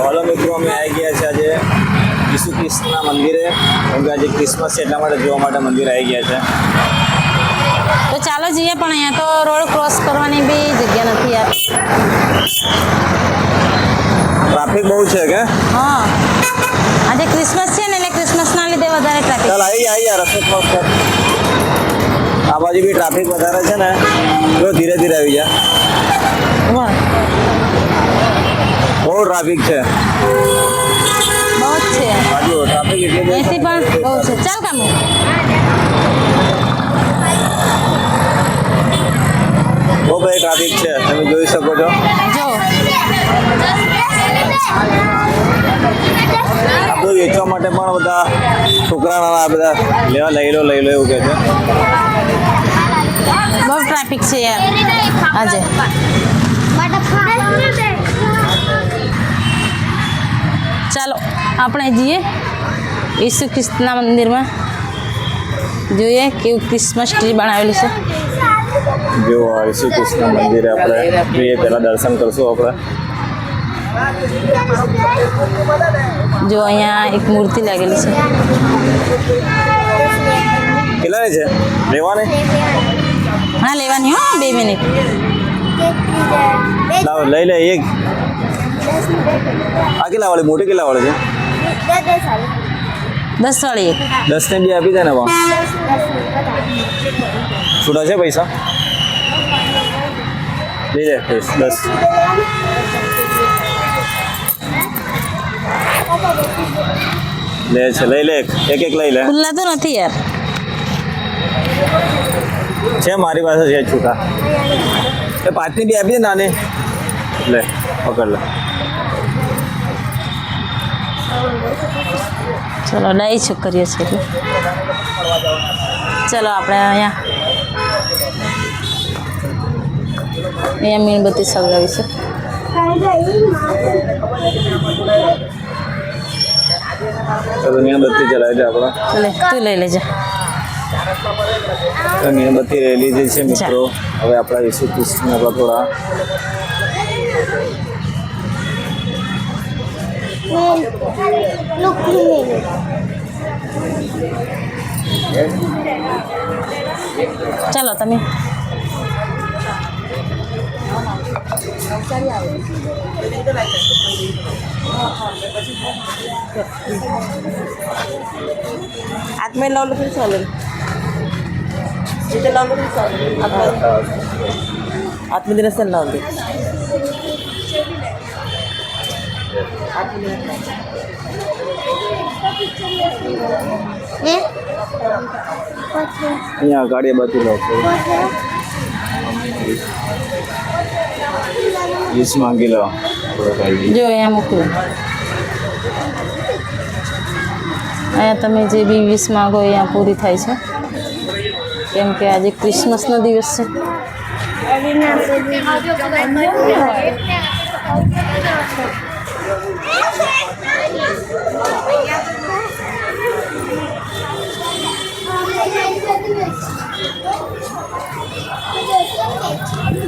Hello મિત્રો અમે આવી ગયા છે આજે ઈસુ ખ્રિસ્તના મંદિરે કેમ કે આજે ક્રિસમસ છે એટલા માટે જોવા માટે મંદિર આવી ગયા છે તો ચાલો જઈએ પણ અહીંયા તો રોડ ક્રોસ કરવાની બી જગ્યા નથી યાર ટ્રાફિક બહુ છે કે હા આજે ક્રિસમસ છે ને એટલે ક્રિસમસના લીધે વધારે ટ્રાફિક ચાલ આવી ગયા, આવી ગયા રસ્તો ક્રોસ કર આ બાજુ બી ટ્રાફિક વધારે છે ને જો ધીરે ધીરે આવી જા બહુ ટ્રાફિક છે. બહુ જ છે. બાજુ ટ્રાફિક એટલે બધી પણ બહુ છે. ચાલ કામુ. બહુ ભાઈ ટ્રાફિક છે. તમે જોઈ શકો છો. જો. બધું વેચવા માટે પણ બધા છોકરાના બધા લેવા લઈ લો લઈ લો એવું કહે છે. બહુ ટ્રાફિક છે યાર. આજે. આપણે જઈએ ઈસુ ખ્રિસ્તના મંદિરમાં જોઈએ કેવું ક્રિસમસ ટ્રી બનાવેલું છે જો આ ઈસુ કૃષ્ણ મંદિરે આપણે જોઈએ પહેલાં દર્શન કરશું આપણે જો અહીંયા એક મૂર્તિ લાગેલી છે કેટલાની છે લેવાની હા લેવાની હો બે મિનિટ લાવ લઈ લે એક આ કેટલા વાળી મોટી કેટલા વાળી છે દસ વાળી એક. દસ ને બી આપી દે ને છૂટા છે પૈસા? લઈ લે દસ. લે છે લઈ લે એક. એક એક લઈ લે. ખુલ્લા તો નથી યાર. છે મારી પાસે છે છૂટા. એ પાંચની બી આપી દે નાની. લે પકડ લે. ચલો ડાઈ છોકરીઓ છે એટલે ચલો આપણે અહીંયા અહીંયા મીણબત્તી સળગાવી છે તો મીણબત્તી ચલાવી દે આપણે લે તું લઈ લેજે તો મીણબત્તી લઈ લીધી છે મિત્રો હવે આપણા ઈસુ કૃષ્ણ આપણા થોડા ચાલો તમે आतमध्ये लावलं तरी चालेल तिथे लावलं तरी चालेल आतमध्ये आतमध्ये नसेल लावले અહીંયા ગાડી બધી લોકો વીસ માંગી લો. જો, અહીંયા મૂકું. અહીંયા તમે જે બી વીસ માંગો અહીંયા પૂરી થાય છે. કેમ કે આજે ક્રિસમસનો દિવસ છે.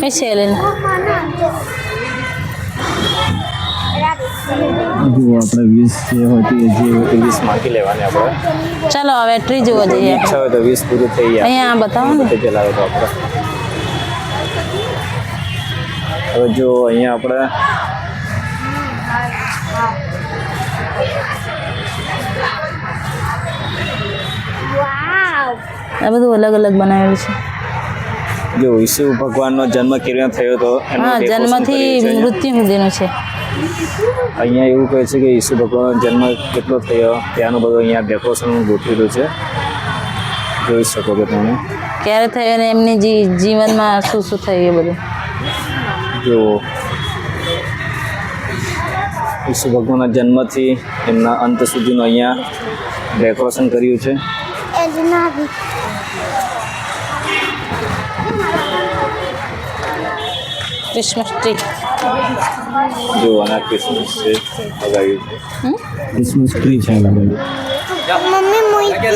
કઈ છે એલેન જુઓ આપણે વીસ જે હોય તે જે વીસ માંગી લેવાની આપણે ચાલો હવે ટ્રી જોવા જઈએ ઈચ્છા હોય તો વીસ પૂરી થઈ જાય અહીંયા બતાવો ને તે ચલાવે તો આપણે હવે જો અહીંયા આપણે આ બધું અલગ અલગ બનાવેલું છે જો ઈસુ ભગવાનનો જન્મ કેવી થયો હતો એનું હા જન્મથી. મૃત્યુ સુધીનો છે. અહીંયા એવું કહે છે કે ઈસુ ભગવાનનો જન્મ કેટલો થયો ત્યાંનું બધું અહીંયા ડેકોરેશન ગોઠવેલું છે. જોઈ શકો છો તમે. ક્યારે થયો અને એમની જી જીવનમાં શું શું થયું એ બધું? જો ઈસુ ભગવાનના જન્મથી એમના અંત સુધીનું અહીંયા ડેકોરેશન કર્યું છે. क्रिसमस ट्री जो वाला क्रिसमस ट्री लगाई क्रिसमस ट्री छे મમ્મી મૂકી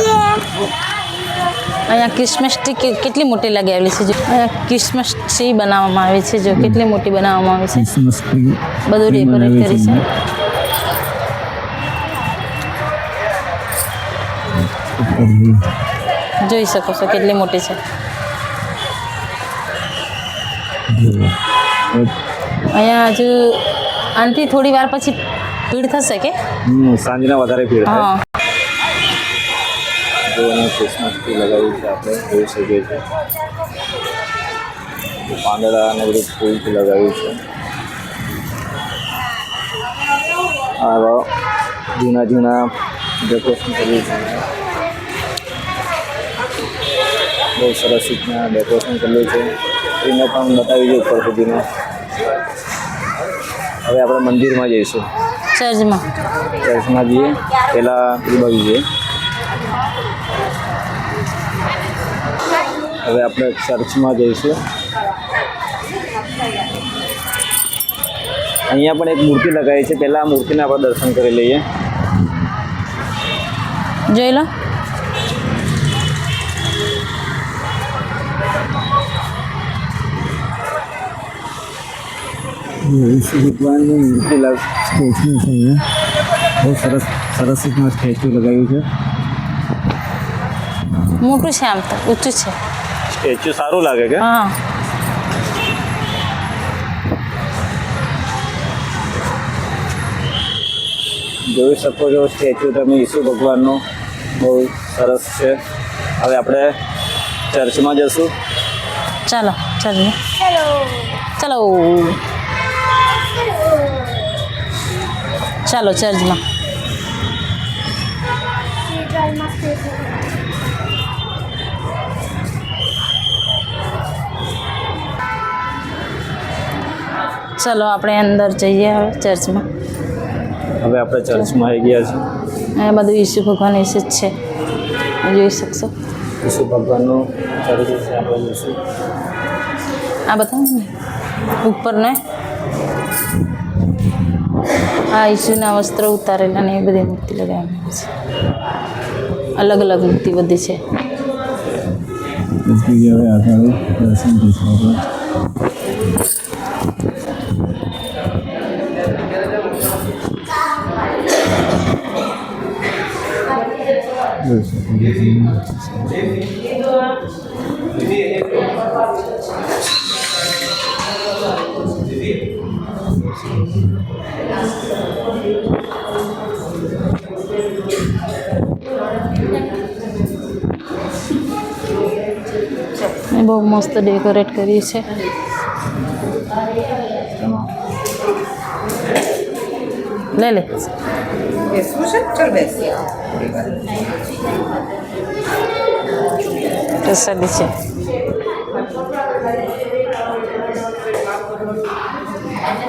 અહીંયા ક્રિસમસ ટ્રી કેટલી મોટી લગાવેલી છે જો અહીંયા ક્રિસમસ ટ્રી બનાવવામાં આવે છે જો કેટલી મોટી બનાવવામાં આવે છે ક્રિસમસ ટ્રી બધું ડેકોરેટ કરી છે જોઈ શકો છો કેટલી મોટી છે અહીંયા હજુ આનથી થોડી વાર પછી ભીડ થશે કે હમ, સાંજના વધારે ભીડ થાય હા જો અહીંયા ક્રિસમસ ટ્રી લગાવ્યું છે આપણે જોઈ શકીએ છીએ પાંદડા અને બધું ફૂલથી લગાવ્યું છે આવા જૂના જૂના ડેકોરેશન કર્યું છે બહુ સરસ રીતના ડેકોરેશન કરેલું છે એને પણ બતાવી દઈએ ઉપર સુધીનું હવે આપણે મંદિરમાં જઈશું. ચર્ચમાં. ચર્ચમાં જઈએ. પહેલાં પેલી બાજુ જઈએ. હવે આપણે ચર્ચમાં જઈશું. અહીંયા પણ એક મૂર્તિ લગાવી છે. પહેલાં આ મૂર્તિને આપણે દર્શન કરી લઈએ. જોઈ લો. ભગવાનની સ્ટેચ્યુ છે અહીંયા બહુ સરસ સરસ રીતના સ્ટેચ્યુ લગાવ્યું છે મોટું છે આમ તો ઊંચું છે. સ્ટેચ્યુ સારું લાગે કે? હા. જોઈ શકો છો સ્ટેચ્યુ તમે ઈસુ ભગવાનનું. બહુ સરસ છે. હવે આપણે ચર્ચમાં જશું. ચાલો ચાલો ચાલો. ચાલો ચર્ચમાં ચલો આપણે અંદર જઈએ હવે ચર્ચમાં હવે આપણે ચર્ચમાં આવી ગયા છીએ અહીંયા બધું ઈસુ ભગવાન વિશે જ છે જોઈ શકશો ઈસુ ભગવાનનું ચર્ચ છે આપણે જઈશું આ બતાવો ને ઉપર ને આ ઈસુના વસ્ત્ર ઉતારેલા ને એ બધી મૂર્તિ લગાવવામાં છે અલગ અલગ મૂર્તિ બધી છે હવે આગળ બહુ મસ્ત ડેકોરેટ કરી છે. લે લે. બેસવું છે? ચાલ બેસીએ પ્રસાદી છે.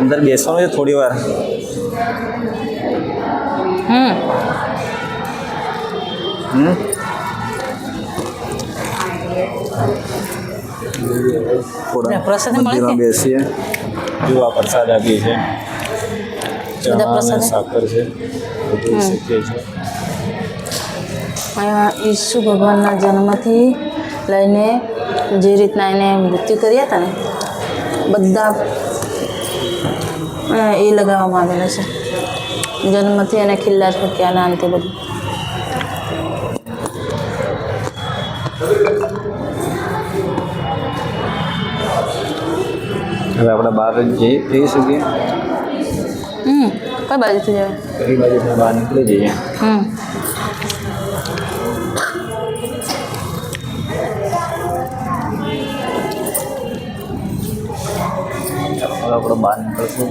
અંદર બેસવાનું છે થોડી વાર. હમ. હમ. થોડા પ્રસાદ બેસીએ. આપીએ છે ચણા પ્રસાદ? સાકર છે. બધું શીખીએ છીએ. અહીંયા ઈસુ ભગવાનના જન્મથી લઈને જે રીતના એને મૃત્યુ કર્યા હતા ને બધા એ લગાવવામાં આવેલા છે. જન્મથી અને ખિલ્લા ઠોક્યાના અંતે બધું. હવે આપણે બહાર જઈ જઈ શકીએ? હમ કઈ બાજુથી જવાય? કઈ બાજુ બહાર નીકળી જઈએ? હમ. આપણે બહાર નીકળશું.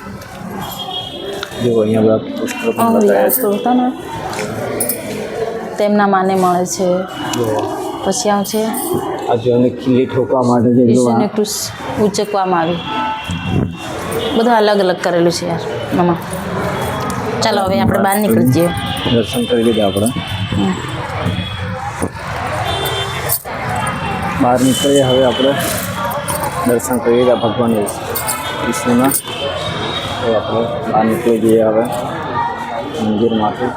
જો અહીંયા બધા પોસ્ટર પણ આ લગાવ્યા રિયાઝ તો હતા ને તેમના માને મળે છે છે જો પછી આવું છે આ જો એને ખીલી ઠોકવા માટે જે જો ઈસુને આ- ક્રુસ ઉચકવામાં આવી બધું અલગ અલગ કરેલું છે યાર મમ્મા ચાલો હવે આપણે બહાર નીકળી જઈએ દર્શન કરી લીધા આપણે બહાર નીકળીએ હવે આપણે દર્શન કરી લીધા ભગવાન વિષ્ણુના હવે આપણે બહાર નીકળી જઈએ હવે મંદિરમાંથી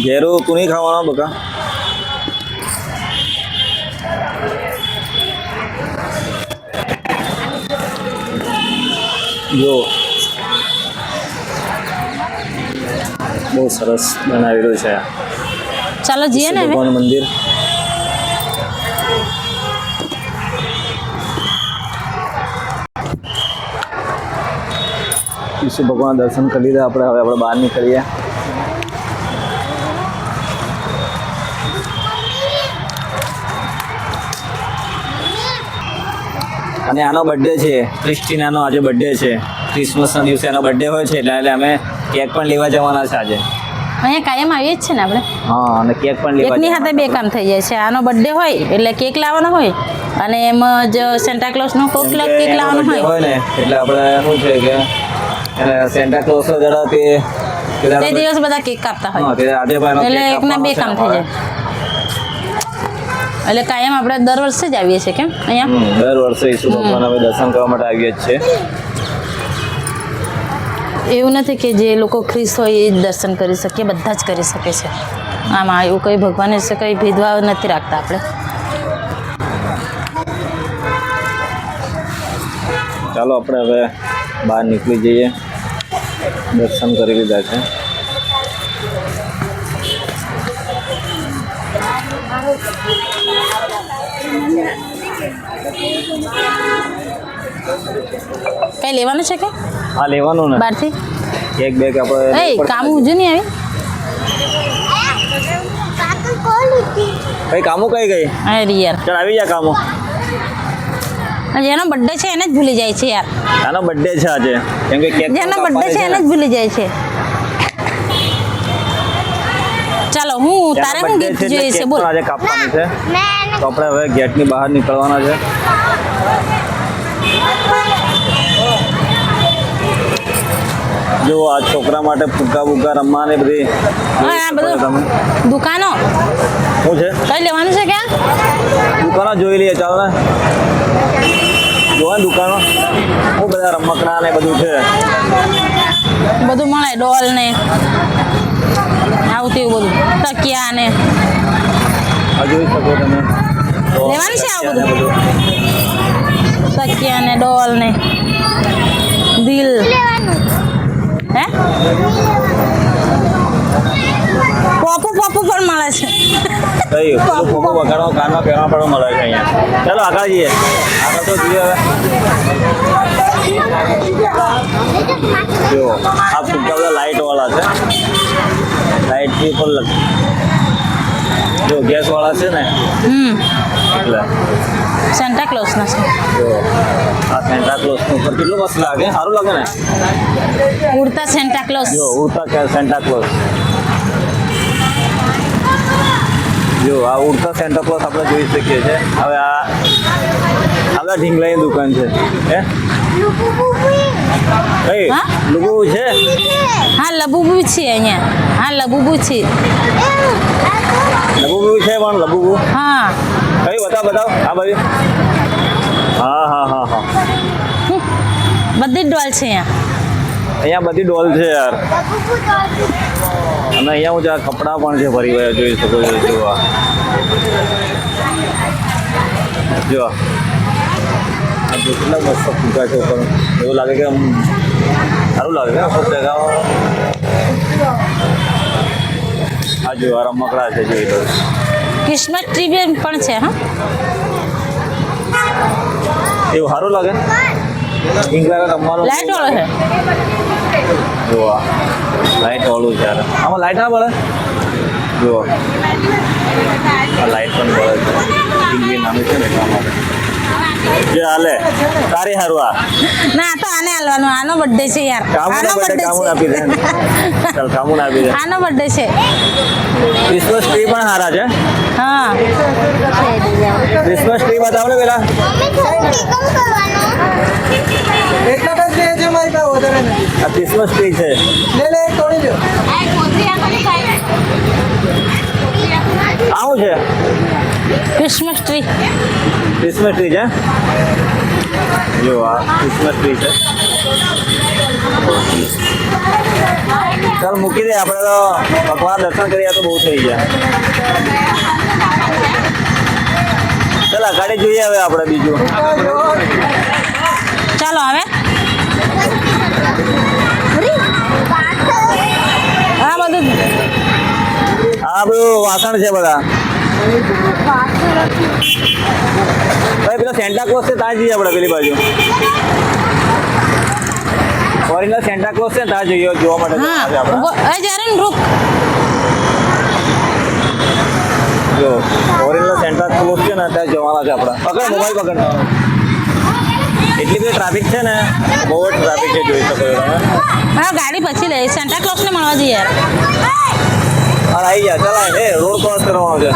ઘેરો તું નહીં ખાવાનો બકા જો બહુ સરસ બનાવેલું છે ચાલો જઈએ ને હવે ભગવાન મંદિર ઈસુ ભગવાન દર્શન કરી લીધા. આપણે હવે આપણે બહાર નીકળીએ. અને આનો બર્થડે છે. ક્રિસ્ટિનાનો આજે બર્થડે છે. ક્રિસમસના દિવસે એનો બર્થડે હોય છે એટલે અમે કેક પણ લેવા જવાના છે આજે. અહીંયા કાયમ આવીએ જ છે ને આપણે? હા અને કેક પણ લેવા એકની સાથે બે કામ થઈ જાય છે. આનો બર્થડે હોય એટલે કેક લાવવાનો હોય અને એમાં જ સેન્ટા ક્લોઝનો કોક કેક લાવવાનો હોય. ને એટલે આપણે શું છે કે સેન્ટા ક્લોઝ જરા તે તે દિવસ બધા કેક કાપતા હોય. હા તે આજે એટલે એકના બે કામ થઈ જાય. એટલે કાયમ આપણે દર વર્ષે જ આવીએ છીએ કેમ? અહીંયા? દર વર્ષે ઈસુ ભગવાન અમે દર્શન કરવા માટે આવીએ જ છે એવું નથી કે જે લોકો ખ્રિસ્ત હોય એ જ દર્શન કરી શકે બધા જ કરી શકે છે. આમાં એવું કંઈ ભગવાન વિશે કંઈ ભેદભાવ નથી રાખતા આપણે. ચાલો આપણે હવે બહાર નીકળી જઈએ દર્શન કરી લીધા છે કંઈ લેવાનું છે કે હા લેવાનું ને બહારથી કેક બેક આપણે એ લેવું પડશે. કામ ઉજુ નહીં આવી કઈ કામો કઈ ગઈ અરે યાર ચાલ આવી જા કામો જેનો બર્થડે છે એને જ ભૂલી જાય છે યાર આનો બર્થડે છે આજે કેમ કે કેક જેનો કાપવાની બર્થડે છે એને જ ને. ભૂલી જાય છે ચાલો હું તારે એનો શું birthday ગિફ્ટ છે એટલે જોઈએ છે કેક બોલ પણ આજે કાપવાની છે તો આપણે હવે ગેટની બહાર નીકળવાના છે જો આ છોકરા માટે ફુગ્ગા બુગ્ગા રમવાની બધી હા આ જોઈ શકો છો તમે. બધું દુકાનો શું છે કઈ લેવાનું છે કે દુકાનો જોઈ લઈએ ચાલો ને. જોવા દુકાનો. બહુ બધા રમકડા ને બધું છે? બધું મળે ડોલ ને આવું તેવું બધું તકિયા ને. જોઈ શકો તમે. લેવાનું છે આવું બધું? તકિયા ને ડોલ ને. દિલ. હે? પોપુ પોપુ પણ મળે છે કઈ પેલું ફોટો વગાડવા કાનમાં પહેરવા પણ મળે છે અહીંયા ચાલો આગળ જઈએ આગળ તો જઈએ હવે જો આ ફુગ્ગા બધા લાઇટ વાળા છે લાઇટ થી પણ લગ જો ગેસ વાળા છે ને હમ એટલે સેન્ટા ક્લોઝના છે જો આ સેન્ટા ક્લોઝ ઉપર કેટલું મસ્ત લાગે સારું લાગે ને ઉડતા સેન્ટા ક્લોઝ જો ઉડતા કે સેન્ટા ક્લોઝ જો આ ઉડતા સેન્ટા ક્લોઝ આપણે જોઈ શકીએ છીએ. હવે આ આપણા ઢીંગલાની દુકાન છે. હે? કઈ હા? લુગુ છે? હા લબુબુ છે અહીંયા. હા લબુબુ છે. લબુબુ છે પણ લબુબુ. હા. કઈ બતાવ બતાવ. આ ભાઈ. હા હા હા હા. બધી જ ડોલ છે અહીંયા. અહીંયા બધી ડોલ છે યાર. અને અહીંયા હું જ્યાં કપડાં પણ છે ફરી વળ્યા જોઈ શકો છો જો આ જો આ જો કેટલા મસ્ત ફૂકા છે ઉપર એવું લાગે કે આમ સારું લાગે કે ઉપર જગામાં આ જો આ રમકડા છે જોઈ લો ક્રિસમસ ટ્રી પણ છે હા એવું સારું લાગે ઇંગ્લેન્ડ રમવાનું લાઈટ વાળો છે જુઓ લાઇટ વાળું છે યાર. આમાં લાઇટ ના પડે? જુઓ. આ લાઇટ પણ પડે છે. ટીવી નાનું છે ને એટલા માટે જે હાલે. તારી હારું આ. ના તો આને હાલવાનું. આનો બર્થડે છે યાર. આનો બર્થડે કામુને આપી દે ચાલ કામુને આપી દે આનો બર્થડે છે. ક્રિસમસ ટ્રી પણ સારા છે. હા. ક્રિસમસ ટ્રી બતાવો ને પેલા. એટલા વધારે આ ક્રિસમસ ટ્રી છે. લે લે તોડી લ્યો આવું છે? ક્રિસમસ ટ્રી ક્રિસમસ ટ્રી છે? જો આ ક્રિસમસ ટ્રી છે. ચાલ મૂકી દે આપણે તો ભગવાન દર્શન કર્યા તો બહુ થઈ ગયા. ચાલ આગળ જોઈએ હવે આપણે બીજું. ચાલો હવે. આ બધું વાસણ છે બધા. ભાઈ પેલો સેન્ટા ક્લોઝ છે ત્યાં જઈએ આપણે પેલી બાજુ. ઓરિજિનલ સેન્ટા ક્લોઝ છે ત્યાં જઈએ જોવા માટે આપણે. ને રૂક. જો ઓરિજિનલ સેન્ટા ક્લોઝ છે ને ત્યાં જવાના છે આપણે. પકડ મોબાઈલ પકડ. એટલી બધી ટ્રાફિક છે ને બહુ ટ્રાફિક છે જોઈ શકો છો તમે. ગાડી પછી લઈ સેન્ટા ક્લોઝને મળવા જઈએ. યાર આવી ગયા ચલાય એ રોડ ક્રોસ કરવાનો છે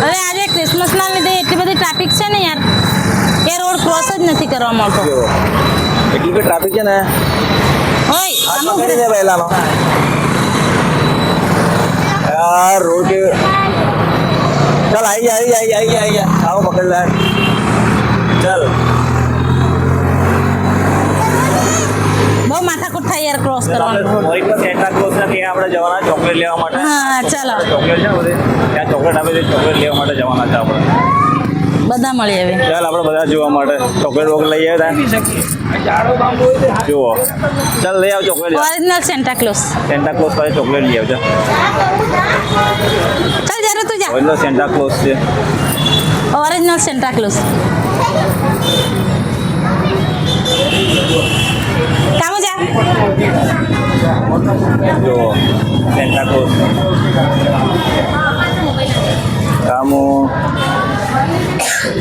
અરે આજે ક્રિસમસના લીધે એટલી બધી ટ્રાફિક છે ને યાર કે રોડ ક્રોસ જ નથી કરવા મળતો જો એટલી બધી ટ્રાફિક છે ને હોય હાથ આમ પકડી ઉભરે. દે પહેલાનો યાર રોડ કે ચાલ આવી જા આવી જા આવી જા આવી જા માથાકૂટ થાય યાર ક્રોસ કરવાનું. સેન્ટા ક્રોસ ના ત્યાં આપણે જવાના ચોકલેટ લેવા માટે. હા ચાલો. ચોકલેટ છે બધી. ત્યાં ચોકલેટ આપે છે ચોકલેટ લેવા માટે જવાના છે આપણે. બધા મળી આવે ચાલ આપણે બધા જોવા માટે ચોકલેટ વોક લઈ આવ્યા જુઓ. ચાલ લઈ આવ chocolate original Santa Claus Santa Claus પાસે ચોકલેટ લઈ આવજો. ચાલ જરા તું જા. ઓરિજિનલ સેન્ટા ક્લોઝ છે. ઓરિજિનલ સેન્ટા ક્લોઝ કામ જા જો સેન્ટા ક્લોઝ કામો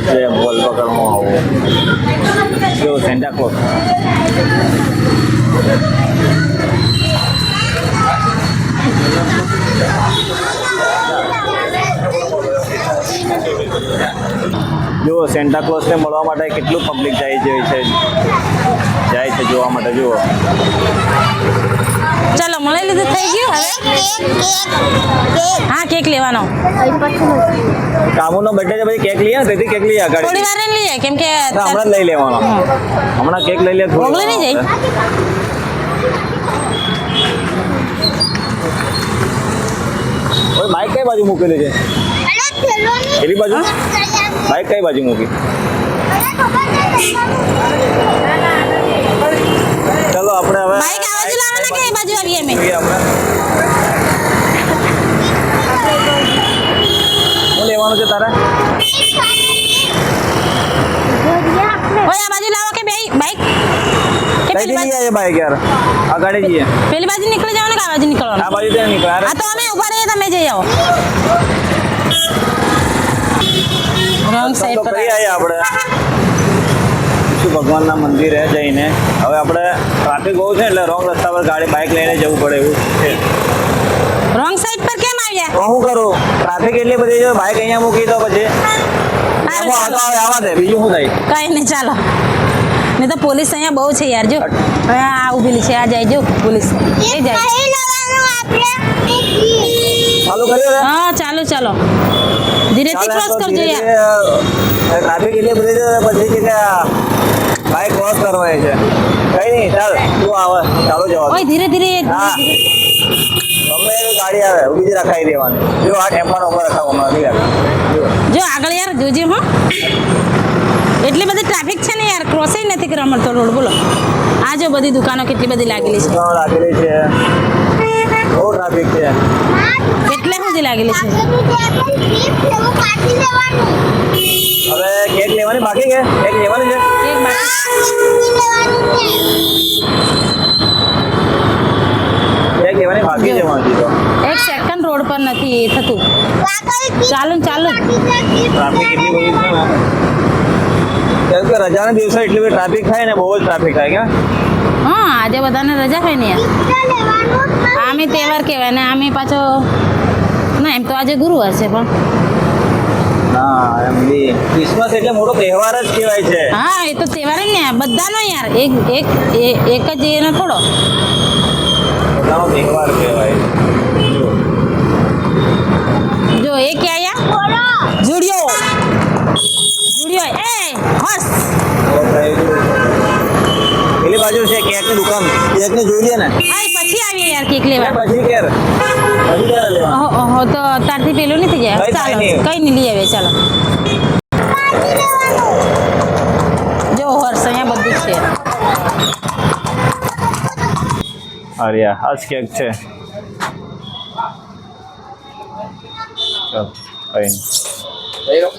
જે બોલ પકડમાં આવો જો સેન્ટા ક્લોઝ જુઓ સેન્ટા ક્લોઝને મળવા માટે કેટલું પબ્લિક જાય છે છે જાય છે જોવા માટે જુઓ. ચાલો મળી લીધું થઈ ગયું હવે? હા કેક લેવાનો. કામુનો બર્થડે છે પછી કેક લઈએ તેથી કેક લઈએ આગળ. થોડી વાર લઈએ કેમ કે હમણાં લઈ લેવાનો. હમણાં કેક લઈ લે ઓગળી નહીં જાય? માઇક બાઈક કઈ બાજુ મૂકેલી છે? પેલી બાજુ બાઈક કઈ બાજુ મૂકી ચલો આપણે હવે બાઈક આ બાજુ લાવવાના કે એ બાજુ આવીએ અમે જોઈએ આપણે શું લેવાનું છે તારે ઓય આ બાજુ લાવો કે બે બાઈક કે કઈ પેલી જઈએ બાજુ આ બાઈક યાર આગળ જઈએ પેલી બાજુ નીકળી જવાનું કે આ બાજુ આ નીકળવાનું બાજુ ત્યાં નીકળ આ તો અમે ઉભા રહીએ તમે જઈ આવો રોંગ સાઈડ પર કરી આપણે. ભગવાનના મંદિરે જઈને? હવે આપણે ટ્રાફિક બહુ છે એટલે રોંગ રસ્તા પર ગાડી બાઇક લઈને જવું પડે એવું છે. રોંગ સાઈડ પર કેમ આવ્યા? તો શું કરું? ટ્રાફિક એટલી બધી છે બાઇક અહીંયા મૂકી તો પછી. આવે દે. બીજું શું થાય? કઈ નહીં ચાલો. નહીં તો પોલીસ અહીંયા બહુ છે યાર જો. હવે આ ઉભેલી છે આ જાય જો પોલીસ. એ જાય. ચાલુ કર્યો હા ચાલો ચાલો. ધીરેથી ક્રોસ કરજો યાર. ટ્રાફિક એટલે બધી છે પછી છે કે બાઇક ક્રોસ કરવાની છે. કઈ નહીં ચાલ તું આવે ચાલો જવા ઓય ધીરે ધીરે હા. ગમે ગાડી આવે ઊભી જ રખાઈ દેવાની. જો આ ટેમ્પાનો ઉપર રખાવો હમણાં નહીં જો. જો આગળ યાર જોજે હો. એટલી બધી ટ્રાફિક છે ને યાર ક્રોસ નથી કરવા મળતો રોડ બોલો. આ જો બધી દુકાનો કેટલી બધી લાગેલી છે. લાગેલી છે. બહુ ટ્રાફિક છે કેટલે સુધી લાગેલી છે હવે કેક લેવાની બાકી કે કેક લેવાની છે એક બાકી એ કહેવાની બાકી છે મારી તો એક સેકન્ડ રોડ પર નથી એ થતું ચાલુ ને ચાલુ જ. ટ્રાફિક એટલી બધી છે ને કેમ કે રજાના દિવસે એટલી બધી ટ્રાફિક થાય ને બહુ જ ટ્રાફિક થાય કે હા આજે બધાને રજા હોય ને યાર. આમે તહેવાર કહેવાય ને આમે પાછો ના એમ તો આજે ગુરુવાર છે પણ. ક્રિસમસ એટલે મોટો તહેવાર જ કહેવાય છે. હા એ તો તહેવાર જ ને બધાનો યાર. એક એક એ- એક જ એનો થોડો. બધાનો તહેવાર કહેવાય. જો એ ક્યાં આયા જુડિયો. જુડિયો. એ હસ પેલી બાજુ છે કેકની દુકાન કેકની જોઈ લે ને હા એ પછી આવીએ યાર કેક લેવા પછી કેર પછી ક્યારે લેવા ઓહો ઓહો તો તારથી પેલું નથી જાય કઈ ચાલો થાય નહીં. કઈ નહીં લઈ આવીએ ચાલો જો હર્ષ અહીંયા બધું જ છે અરે યાર આ જ કેક છે ચાલ કઈ નહીં